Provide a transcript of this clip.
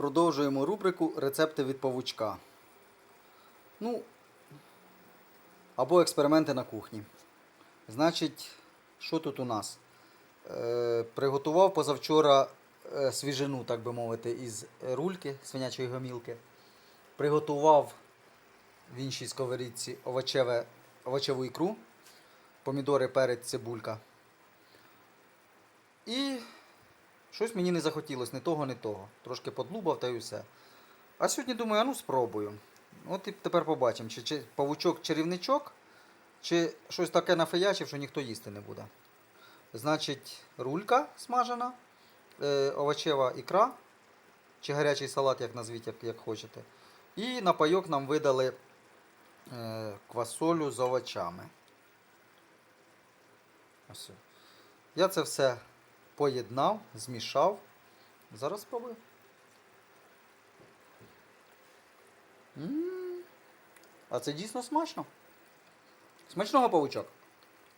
Продовжуємо рубрику Рецепти від павучка. Ну, або експерименти на кухні. Значить, що тут у нас? Е, приготував позавчора е, свіжину, так би мовити, із рульки свинячої гомілки. Приготував в іншій сковорідці овочеве, овочеву ікру, помідори, перець, цибулька. І щось мені не захотілося, ні того, ні того. Трошки подлубав та й все. А сьогодні думаю, а ну спробую. От і тепер побачимо, чи, чи павучок-чарівничок, чи щось таке нафеячив, що ніхто їсти не буде. Значить, рулька смажена, е, овочева ікра, чи гарячий салат, як назвіть, як, як хочете. І на пайок нам видали е, квасолю з овочами. Ось. Я це все поєднав, змішав. Зараз спробую. М, А це дійсно смачно. Смачного павучок.